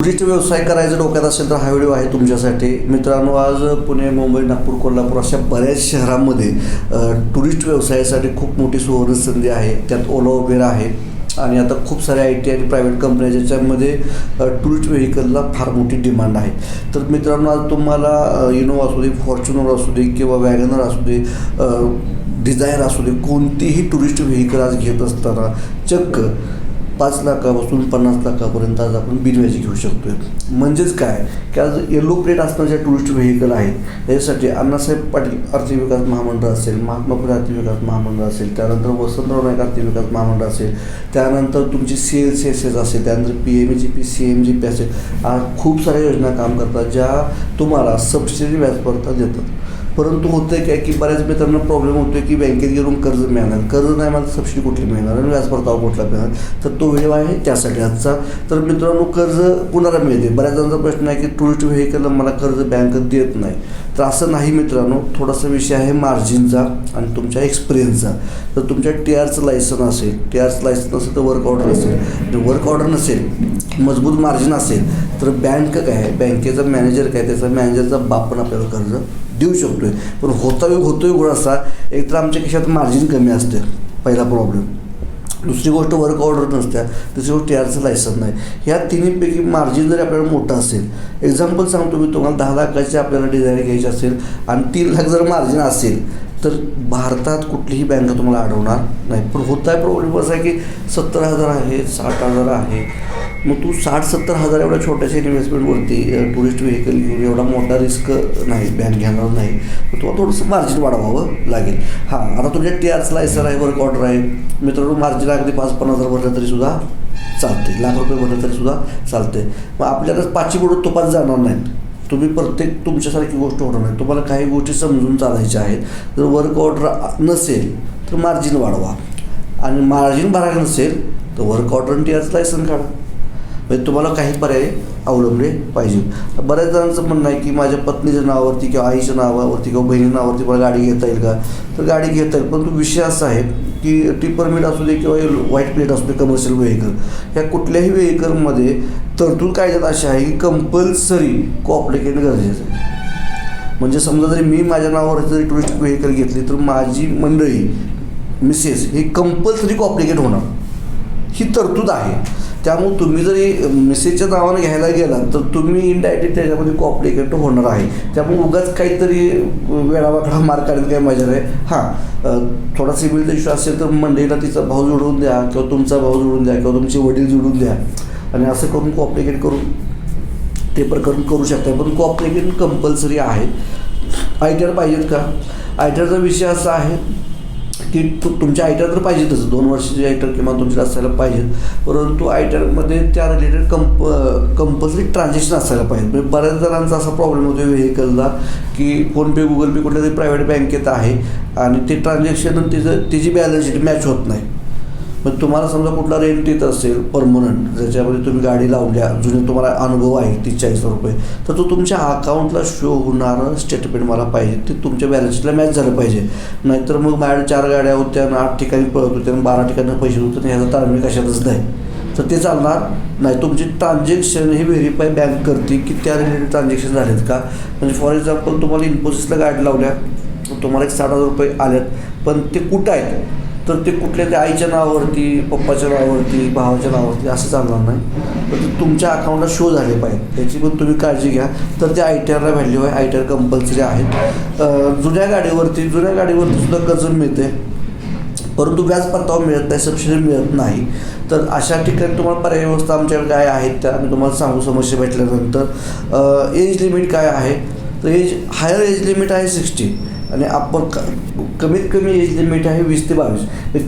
Tourist व्यवसाय करायचा डोक्यात असेल तर हा व्हिडिओ आहे तुमच्यासाठी. मित्रांनो आज पुणे मुंबई नागपूर कोल्हापूर अशा बऱ्याच शहरांमध्ये टुरिस्ट व्यवसायासाठी खूप मोठी सुवर्ण संधी आहे. त्यात ओला वगैरे आहे. आणि आता खूप साऱ्या आय टी आणि प्रायव्हेट कंपन्या ज्याच्यामध्ये टुरिस्ट व्हेकलला फार मोठी डिमांड आहे. तर मित्रांनो आज तुम्हाला इनोवा असू दे फॉर्च्युनर असू दे किंवा वॅगनर असू दे डिझायर असू दे कोणतीही टुरिस्ट व्हेकल आज घेत असताना चक्क पाच लाखापासून पन्नास लाखापर्यंत आज आपण बिनव्याजी घेऊ शकतोय. म्हणजेच काय? की आज येलो प्लेट असणारे टुरिस्ट व्हेकल आहेत त्याच्यासाठी अण्णासाहेब पाटील आर्थिक विकास महामंडळ असेल महात्मा फुले आर्थिक विकास महामंडळ असेल त्यानंतर वसंतराव नाईक आर्थिक विकास महामंडळ असेल त्यानंतर तुमची C L C S S असेल त्यानंतर P M G P C M G P असेल आज खूप साऱ्या योजना काम करतात ज्या तुम्हाला सबसिडी व्याजपरता देतात. परंतु होतं आहे काय की बऱ्याच मित्रांना प्रॉब्लेम होतो की बँकेत गेलो कर्ज मिळणार. कर्ज नाही मला सबसिडी कुठली मिळणार आणि व्याज परतावा कुठला मिळणार? तर तो व्हिडिओ आहे त्यासाठी आजचा. तर मित्रांनो कर्ज कुणाला मिळते. बऱ्याच जणांचा प्रश्न आहे की टुरिस्ट व्हेकलला मला कर्ज बँक देत नाही. तर असं नाही मित्रांनो. थोडासा विषय आहे मार्जिनचा आणि तुमच्या एक्सपिरियन्सचा तर तुमच्या टी आरचं लायसन असेल टी आरचं लायसन असेल तर वर्क ऑर्डर असेल. वर्क ऑर्डर नसेल मजबूत मार्जिन असेल तर बँक काय आहे? बँकेचा मॅनेजर काय त्याचा मॅनेजरचा बाप पण आपल्याला कर्ज देऊ शकतो आहे पण होता होतोय योग असा एक तर आमच्या खिशात मार्जिन कमी असते पहिला प्रॉब्लेम दुसरी गोष्ट वर्क ऑर्डर नसत्या तिसरी गोष्ट टीआरचं लायसन नाही. ह्या तिन्हीपैकी मार्जिन जरी आपल्याला मोठं असेल एक्झाम्पल सांगतो मी तुम्हाला दहा लाखाची आपल्याला डिझाईन घ्यायची असेल आणि तीन लाख जर मार्जिन असेल तर भारतात कुठलीही बँक तुम्हाला अडवणार नाही. पण होत आहे प्रॉब्लेम असा आहे की सत्तर हजार आहे साठ हजार आहे मग तू साठ सत्तर हजार एवढ्या छोट्याशा इन्व्हेस्टमेंटवरती टुरिस्ट व्हेकल घेऊन एवढा मोठा रिस्क नाही बँक घेणार नाही. तुला थोडंसं मार्जिन वाढवावं लागेल. हां आता तुमच्या टी आरचं लायसन आहे वर्क ऑर्डर आहे. मित्रांनो मार्जिन अगदी पाच पन्नास हजार भरलं तरीसुद्धा चालते लाख रुपये भरलं तरीसुद्धा चालते मग आपल्याला पाचशे बुडून तुपात जाणार नाहीत तुम्ही प्रत्येक तुमच्यासारखी गोष्ट होणार नाही. तुम्हाला काही गोष्टी समजून चालायच्या आहेत. जर वर्क ऑर्डर नसेल तर मार्जिन वाढवा. आणि मार्जिन भरायला नसेल तर वर्क ऑर्डर टी आरचं लायसन काढा. म्हणजे तुम्हाला काही पर्याय अवलंबले पाहिजे बऱ्याच जणांचं म्हणणं आहे की माझ्या पत्नीच्या नावावरती किंवा आईच्या नावावरती किंवा बहिणी नावावरती मला गाडी घेता येईल का? तर गाडी घेता येईल. परंतु विषय असा आहे की टी परमिट असू दे किंवा व्हाईट प्लेट असू दे कमर्शियल व्हेकल ह्या कुठल्याही व्हेकलमध्ये तरतूद कायद्यात अशी आहे की कंपल्सरी कॉप्लिकेट गरजेचं आहे. म्हणजे समजा जरी मी माझ्या नावावर जरी टुरिस्ट व्हेकल घेतली तर माझी मंडळी मिसेस ही कंपल्सरी कॉप्लिकेट होणार. ही तरतूद आहे. त्यामुळे तुम्ही जरी मेसेजच्या नावानं घ्यायला गेलात तर तुम्ही इनडायरेक्टली त्याच्यामध्ये कॉप्लिकेट होणार आहे. त्यामुळे उगाच काहीतरी वेळावाकडा मार काढायला काही मजा नाही. हां थोडा सिबिलचा इश्यू असेल तर मंडळीला तिचा भाऊ जोडून द्या किंवा तुमचा भाऊ जोडून द्या किंवा तुमचे वडील जोडून द्या. आणि असं करून कॉप्लिकेट करून ते प्रकरण करू शकता. पण कॉप्लिकेट कंपल्सरी आहे. आय टी आर पाहिजेत का? आय टी आरचा विषय असा आहे की तु तुमच्या आय टी आर तर पाहिजेतच दोन वर्षाचे आय टी आर किंवा तुमची असायला पाहिजेत परंतु आय टी आरमध्ये त्या रिलेटेड कंप कंपल्सरी ट्रान्झॅक्शन असायला पाहिजे म्हणजे बऱ्याच जणांचा असा प्रॉब्लेम होतो व्हेकलला की फोनपे गुगल पे कुठल्या तरी प्रायव्हेट बँकेत आहे आणि ते ट्रान्झॅक्शन तिचं तिची बॅलन्स शीट मॅच होत नाही. मग तुम्हाला समजा कुठला रेंट येत असेल परमनंट ज्याच्यामध्ये तुम्ही गाडी लावल्या जुने तुम्हाला अनुभव आहे तीस चाळीस रुपये तर तो तुमच्या अकाउंटला शो होणारं स्टेटमेंट मला पाहिजे. ते तुमच्या बॅलन्सला मॅच झालं पाहिजे. नाहीतर मग माझ्या चार गाड्या होत्या आणि आठ ठिकाणी पळत होत्या आणि बारा ठिकाणी पैसे होते आणि ह्याचा ताळमेळ कशातच नाही. तर ते चालणार. नाही तुमची ट्रान्झॅक्शन हे व्हेरीफाय बँक करते की त्या रिलेटेड ट्रान्झॅक्शन झालेत का? म्हणजे फॉर एक्झाम्पल तुम्हाला इन्फोसिसला गाडी लावल्या तुम्हाला एक साठ हजार रुपये आल्यात पण ते कुठं आहेत? तर ते कुठल्या त्या आईच्या नावावरती पप्पाच्या नावावरती भावाच्या नावावरती असं चालणार नाही. तर ते तुमच्या अकाउंटला शो झाले पाहिजे त्याची पण तुम्ही काळजी घ्या. तर ते आय टी आरला व्हॅल्यू आहे. आय टी आर कंपल्सरी आहेत जुन्या गाडीवरती जुन्या गाडीवरती सुद्धा कर्ज मिळते. परंतु व्याज परतावा मिळत नाही सबसिडी मिळत नाही. तर अशा ठिकाणी तुम्हाला पर्याय व्यवस्था आमच्याकडे काय आहेत त्या आम्ही तुम्हाला सांगू समस्या भेटल्यानंतर. एज लिमिट काय आहे? तर एज हायर एज लिमिट आहे सिक्स्टी आणि आपण क कमीत कमी एज लिमिट आहे वीस ते बावीस.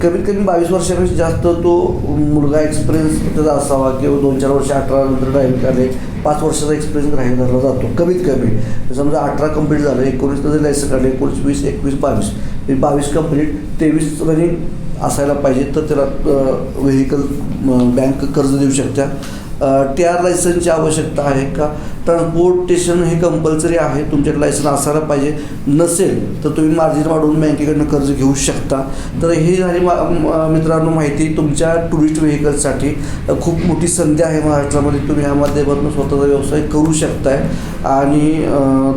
कमीत कमी बावीस वर्षापेक्षा जास्त तो मुलगा एक्सपिरियन्स त्याचा असावा किंवा दोन चार वर्ष अठरा नंतर ड्रायव्हिंग काढले पाच वर्षाचा एक्सपिरियन्स राहील धरला जातो कमीत कमी. समजा अठरा कंप्लीट झालं एकोणीस जर लायसन काढलं एकोणीस वीस एकवीस बावीस. बावीस कंप्लीट तेवीस रनिंग असायला पाहिजे तर त्याला व्हेकल बँक कर्ज देऊ शकत्या. टी आर लायसनची आवश्यकता आहे का? ट्रान्सपोर्टेशन हे कंपल्सरी आहे. तुमच्याकडे लायसन असायला पाहिजे. नसेल तर तुम्ही मार्जिन वाढवून बँकेकडनं कर्ज घेऊ शकता. तर हे झाली मा मित्रांनो माहिती. तुमच्या टुरिस्ट व्हेकल्ससाठी खूप मोठी संधी आहे महाराष्ट्रामध्ये. तुम्ही ह्या माध्यमातून स्वतःचा व्यवसाय करू शकताय. आणि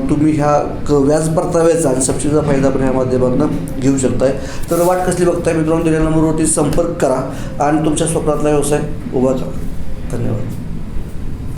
तुम्ही ह्या क व्याज परताव्याचा आणि सबसिडीचा फायदा पण ह्या माध्यमातून घेऊ शकताय. तर वाट कसली बघताय मित्रांनो? दिलेल्या नंबरवरती संपर्क करा. आणि तुमच्या स्वप्नातला व्यवसाय उभा करा धन्यवाद.